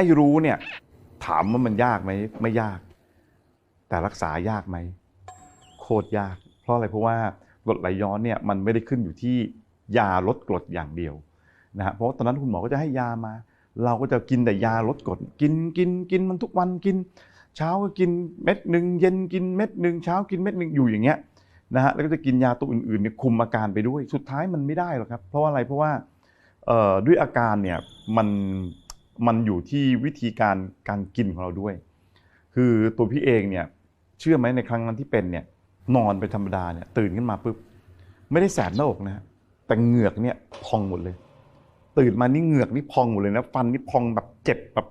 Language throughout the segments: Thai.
อ้รู้เนี่ย ถามว่ามันยากไหมไม่ยาก แต่รักษายากไหมโคตรยาก เพราะอะไรเพราะว่ากรดไหลย้อนเนี่ยมันไม่ได้ขึ้นอยู่ที่ยาลดกรดอย่างเดียวนะฮะเพราะตอนนั้นคุณหมอก็จะให้ยามา เราก็จะกินแต่ยาลดกรดกินกินกินมันทุกวันกิน เช้าก็กินเม็ดหนึ่งเย็นกินเม็ดหนึ่งเช้ากินเม็ดหนึ่งอยู่อย่างเงี้ยนะฮะแล้วก็จะกินยาตัวอื่นๆเนี่ยคุมอาการไปด้วย สุดท้ายมันไม่ได้หรอกครับ เพราะว่าอะไรเพราะว่าด้วยอาการเนี่ยมัน มันอยู่ที่วิธีการการกินของเราด้วย คือตัวพี่เองเนี่ยเชื่อไหมในครั้งนั้นที่เป็นเนี่ยนอนไปธรรมดาเนี่ยตื่นขึ้นมาปุ๊บไม่ได้แสบหน้าอกนะฮะแต่เหงือกเนี่ยพองหมดเลย ตื่นมานี่เหงือกนี่พองหมดเลยนะฟันนี่พองแบบเจ็บแบบ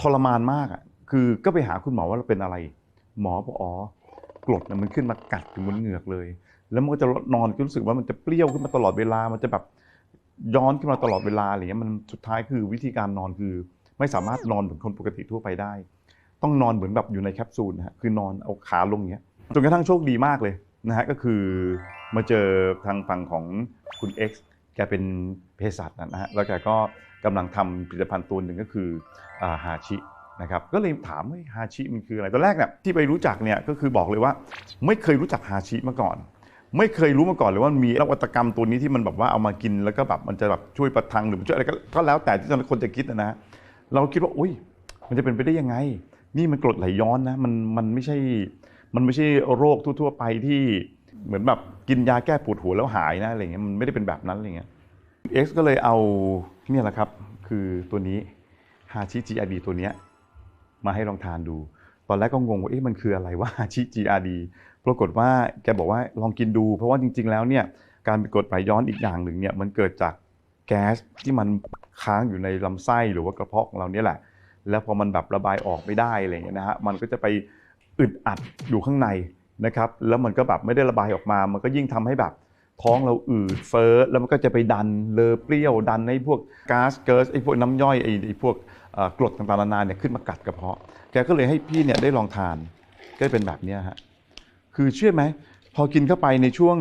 ทรมานมากอะคือก็ไปหาคุณหมอว่าเราเป็นอะไร หมอบอกอ๋อกรดนี่ยมันขึ้นมากัดอยู่บนเหงือกเลย แล้วมันก็จะนอนก็รู้สึกว่ามันจะเปรี้ยวขึ้นมาตลอดเวลามันจะแบบ ย้อนขึ้นมาตลอดเวลาอะไรเงี้ยมันสุดท้ายคือวิธีการนอนคือ ไม่สามารถนอนเหมือนคนปกติทั่วไปได้ ต้องนอนเหมือนแบบอยู่ในแคปซูลนะฮะคือนอนเอาขาลงเงี้ยจนกระทั่งโชคดีมากเลยนะฮะก็คือมาเจอทางฝั่งของคุณ X แกเป็นเภสัชนะฮะแล้วแกก็กำลังทำผลิตภัณฑ์ตัวหนึ่งก็คือฮาชินะครับก็เลยถามว่าฮาชิมันคืออะไรตอนแรกเนี่ยที่ไปรู้จักเนี่ยก็คือบอกเลยว่า ไม่เคยรู้จักฮาชิมาก่อน ไม่เคยรู้มาก่อนเลยว่ามีนวัตกรรมตัวนี้ที่มันแบบว่าเอามากินแล้วก็แบบมันจะแบบช่วยประทังหรือช่วยอะไรก็ก็แล้วแต่ที่ตอนนนคนจะคิดนะนะเราคิดว่าอุ้ยมันจะเป็นไปได้ยังไง นี่มันกรดไหลย้อนนะมันมันไม่ใช่มันไม่ใช่โรคทั่ว ๆ ไปที่เหมือนแบบกินยาแก้ปวดหัวแล้วหายนะอะไรเงี้ยมันไม่ได้เป็นแบบนั้นอะไรเงี้ยเอ็กซ์ก็เลยเอาเนี่ยแหละครับ คือตัวนี้ฮาชิจีไอาดีตัวเนี้ยมาให้ลองทานดู ตอนแรกก็งงว่าเอ๊ะมันคืออะไรว่าชิจีอาดีปรากฏว่าแกบอกว่าลองกินดู เพราะว่าจริง ๆ แล้วเนี่ยการเป็นกรดไหลย้อนอีกอย่างหนึ่งเนี่ยมันเกิดจากแก๊สที่มันค้างอยู่ในลำไส้หรือว่ากระเพาะของเราเนี่ยแหละ แล้วพอมันแบบระบายออกไม่ได้อะไรเงี้ยนะฮะมันก็จะไปอึดอัดอยู่ข้างในนะครับ แล้วมันก็แบบไม่ได้ระบายออกมา มันก็ยิ่งทำให้แบบท้องเราอืดเฟ้อแล้วมันก็จะไปดันเลอเปรี้ยวดันให้พวกก๊าซเกิร์สไอ้พวกน้ำย่อยไอ้พวก กรดต่างๆนานาเนี่ยขึ้นมากัดกระเพาะ แกก็เลยให้พี่เนี่ยได้ลองทาน ก็เป็นแบบเนี้ยฮะ คือเชื่อไหม พอกินเข้าไปในช่วง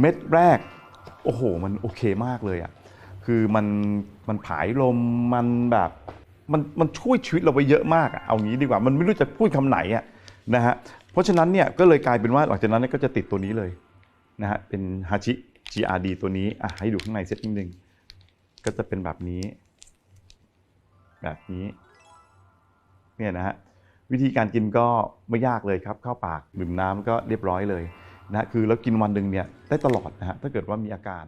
เม็ดแรก โอ้โห มันโอเคมากเลยอะ คือมันมันผายลม มันแบบมันมันช่วยชีวิตเราไปเยอะมากอะเอางี้ดีกว่า มันไม่รู้จะพูดคำไหนอะนะฮะ เพราะฉะนั้นเนี่ยก็เลยกลายเป็นว่าหลังจากนั้นเนยก็จะติดตัวนี้เลยนะฮะ เป็นฮาชิ GRD ตัวนี้อะให้ดูข้างในเซตนิดนึง ก็จะเป็นแบบนี้ แบบนี้เนี่ยนะฮะวิธีการกินก็ไม่ยากเลยครับเข้าปากดื่มน้ำก็เรียบร้อยเลยนะฮะคือแล้วกินวันหนึ่งเนี่ยได้ตลอดนะฮะถ้าเกิดว่ามีอาการ